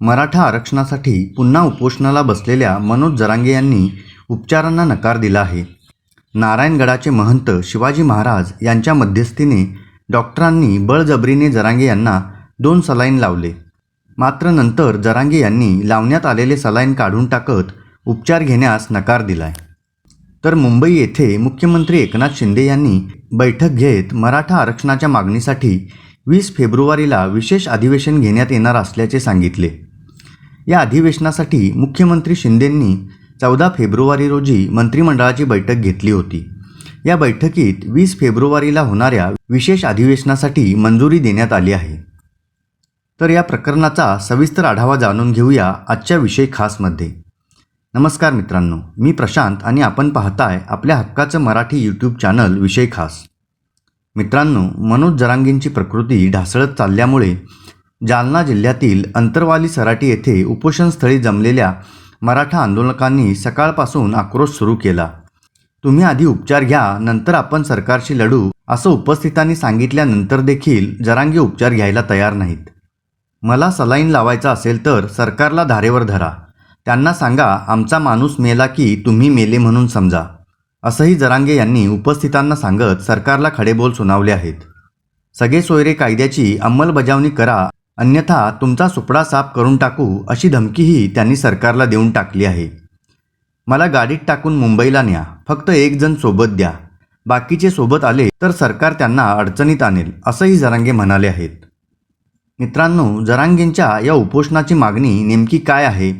मराठा आरक्षणासाठी पुन्हा उपोषणाला बसलेल्या मनोज जरांगे यांनी उपचारांना नकार दिला आहे. नारायणगडाचे महंत शिवाजी महाराज यांच्या मध्यस्थीने डॉक्टरांनी बळजबरीने जरांगे यांना दोन सलाईन लावले. मात्र नंतर जरांगे यांनी लावण्यात आलेले सलाईन काढून टाकत उपचार घेण्यास नकार दिलाय. तर मुंबई येथे मुख्यमंत्री एकनाथ शिंदे यांनी बैठक घेत मराठा आरक्षणाच्या मागणीसाठी वीस फेब्रुवारीला विशेष अधिवेशन घेण्यात येणार असल्याचे सांगितले. या अधिवेशनासाठी मुख्यमंत्री शिंदेंनी चौदा फेब्रुवारी रोजी मंत्रिमंडळाची बैठक घेतली होती. या बैठकीत वीस फेब्रुवारीला होणाऱ्या विशेष अधिवेशनासाठी मंजुरी देण्यात आली आहे. तर या प्रकरणाचा सविस्तर आढावा जाणून घेऊया आजच्या विषय खासमध्ये नमस्कार मित्रांनो मी प्रशांत आणि आपण पाहताय आपल्या हक्काचं मराठी यूट्यूब चॅनल विषय खास. मित्रांनो मनोज जरांगींची प्रकृती ढासळत चालल्यामुळे जालना जिल्ह्यातील अंतरवाली सराटी येथे उपोषणस्थळी जमलेल्या मराठा आंदोलकांनी सकाळपासून आक्रोश सुरू केला. तुम्ही आधी उपचार घ्या नंतर आपण सरकारशी लढू असं उपस्थितांनी सांगितल्यानंतर देखील जरांगे उपचार घ्यायला तयार नाहीत. मला सलाईन लावायचा असेल तर सरकारला धारेवर धरा. त्यांना सांगा आमचा माणूस मेला की तुम्ही मेले म्हणून समजा. असंही जरांगे यांनी उपस्थितांना सांगत सरकारला खडेबोल सुनावले आहेत. सगळे सोयरे कायद्याची अंमलबजावणी करा अन्यथा तुमचा सुपडा साफ करून टाकू अशी धमकीही त्यांनी सरकारला देऊन टाकली आहे. मला गाडीत टाकून मुंबईला न्या. फक्त एक जण सोबत द्या. बाकीचे सोबत आले तर सरकार त्यांना अडचणीत आणेल असंही जरांगे म्हणाले आहेत. मित्रांनो जरांगेंच्या या उपोषणाची मागणी नेमकी काय आहे?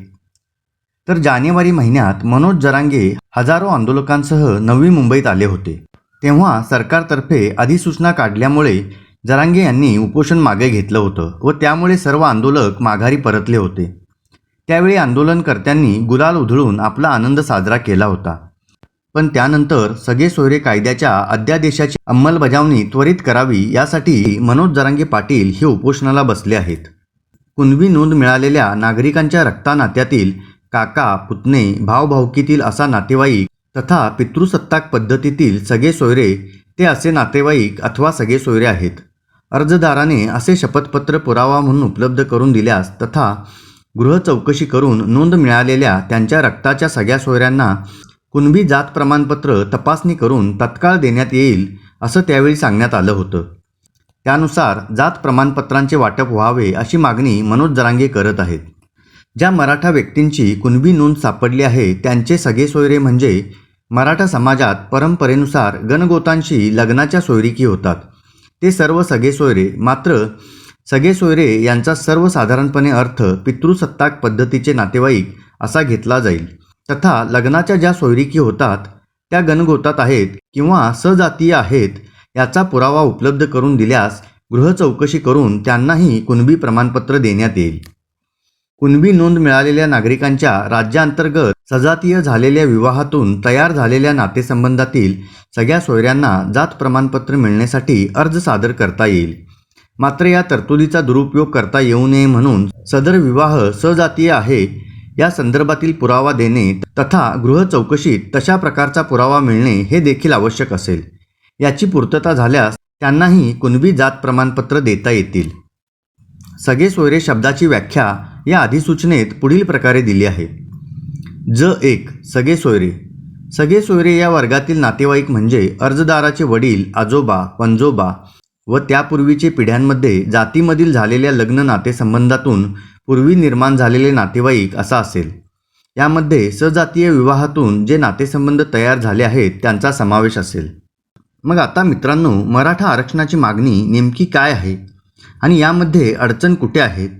तर जानेवारी महिन्यात मनोज जरांगे हजारो आंदोलकांसह नवी मुंबईत आले होते. तेव्हा सरकारतर्फे अधिसूचना काढल्यामुळे जरांगे यांनी उपोषण मागे घेतलं होतं व त्यामुळे सर्व आंदोलक माघारी परतले होते. त्यावेळी आंदोलनकर्त्यांनी गुलाल उधळून आपला आनंद साजरा केला होता. पण त्यानंतर सगळे सोयरे कायद्याच्या अध्यादेशाची अंमलबजावणी त्वरित करावी यासाठी मनोज जरांगे पाटील हे उपोषणाला बसले आहेत. कुणबी नोंद मिळालेल्या नागरिकांच्या रक्तानात्यातील काका पुतणे भावभावकीतील असा नातेवाईक तथा पितृसत्ताक पद्धतीतील सगळे सोयरे ते असे नातेवाईक अथवा सगळे सोयरे आहेत. अर्जदाराने असे शपथपत्र पुरावा म्हणून उपलब्ध करून दिल्यास तथा गृह चौकशी करून नोंद मिळालेल्या त्यांच्या रक्ताच्या सगळ्या सोयऱ्यांना कुणबी जात प्रमाणपत्र तपासणी करून तत्काळ देण्यात येईल असं त्यावेळी सांगण्यात आलं होतं. त्यानुसार जात प्रमाणपत्रांचे वाटप व्हावे अशी मागणी मनोज जरांगे करत आहेत. ज्या मराठा व्यक्तींची कुणबी नोंद सापडली आहे त्यांचे सगळे सोयरे म्हणजे मराठा समाजात परंपरेनुसार गणगोतांशी लग्नाच्या सोयरिकी होतात. ते सर्व सगळे सोयरे मात्र सगळे सोयरे यांचा सर्वसाधारणपणे अर्थ पितृसत्ताक पद्धतीचे नातेवाईक असा घेतला जाईल. तथा लग्नाच्या ज्या सोयरिकी होतात त्या गणगोतात आहेत किंवा सजातीय आहेत याचा पुरावा उपलब्ध करून दिल्यास गृह चौकशी करून त्यांनाही कुणबी प्रमाणपत्र देण्यात येईल. कुणबी नोंद मिळालेल्या नागरिकांच्या राज्यांतर्गत सजातीय झालेल्या विवाहातून तयार झालेल्या नातेसंबंधातील सगळ्या सोयऱ्यांना जात प्रमाणपत्र मिळण्यासाठी अर्ज सादर करता येईल. मात्र या तरतुदीचा दुरुपयोग करता येऊ नये म्हणून सदर विवाह सजातीय आहे या संदर्भातील पुरावा देणे तथा गृह चौकशीत तशा प्रकारचा पुरावा मिळणे हे देखील आवश्यक असेल. याची पूर्तता झाल्यास त्यांनाही कुणबी जात प्रमाणपत्र देता येतील. सगळे सोयरे शब्दाची व्याख्या या अधिसूचनेत पुढील प्रकारे दिली आहे. ज एक सगळे सोयरे. सगळे सोयरे या वर्गातील नातेवाईक म्हणजे अर्जदाराचे वडील आजोबा पंजोबा व त्यापूर्वीचे पिढ्यांमध्ये जातीमधील झालेल्या लग्न नातेसंबंधातून पूर्वी निर्माण झालेले नातेवाईक असा असेल. यामध्ये सजातीय विवाहातून जे नातेसंबंध तयार झाले आहेत त्यांचा समावेश असेल. मग आता मित्रांनो मराठा आरक्षणाची मागणी नेमकी काय आहे? आणि यामध्ये अडचण कुठे आहेत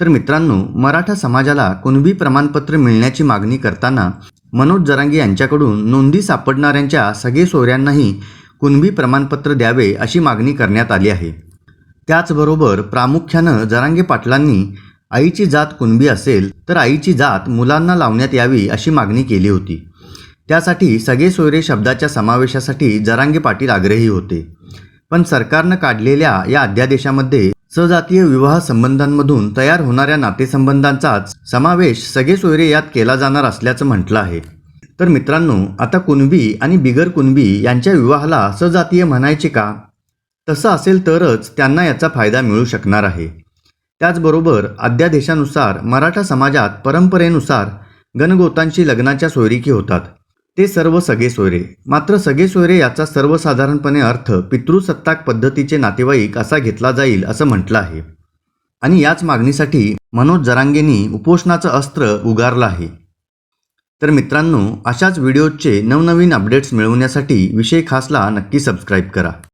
तर मित्रांनो मराठा समाजाला कुणबी प्रमाणपत्र मिळण्याची मागणी करताना मनोज जरांगे यांच्याकडून नोंदी सापडणाऱ्यांच्या सगळे सोयऱ्यांनाही कुणबी प्रमाणपत्र द्यावे अशी मागणी करण्यात आली आहे. त्याचबरोबर प्रामुख्यानं जरांगे पाटलांनी आईची जात कुणबी असेल तर आईची जात मुलांना लावण्यात यावी अशी मागणी केली होती. त्यासाठी सगळे सोयरे शब्दाच्या समावेशासाठी जरांगे पाटील आग्रही होते. पण सरकारनं काढलेल्या या अध्यादेशामध्ये सजातीय विवाह संबंधांमधून तयार होणाऱ्या नातेसंबंधांचाच समावेश सगळे सोयरे यात केला जाणार असल्याचं म्हटलं आहे. तर मित्रांनो आता कुणबी आणि बिगर कुणबी यांच्या विवाहाला सजातीय म्हणायचे का? तसं असेल तरच त्यांना याचा फायदा मिळू शकणार आहे. त्याचबरोबर अध्यादेशानुसार मराठा समाजात परंपरेनुसार गणगोतांशी लग्नाच्या सोयरीकी होतात. ते सर्व सगळे सोयरे. मात्र सगळे सोयरे याचा सर्वसाधारणपणे अर्थ पितृसत्ताक पद्धतीचे नातेवाईक असा घेतला जाईल असं म्हटलं आहे. आणि याच मागणीसाठी मनोज जरांगेंनी उपोषणाचं अस्त्र उगारलं आहे. तर मित्रांनो अशाच व्हिडिओजचे नवनवीन अपडेट्स मिळवण्यासाठी विषय खासला नक्की सबस्क्राईब करा.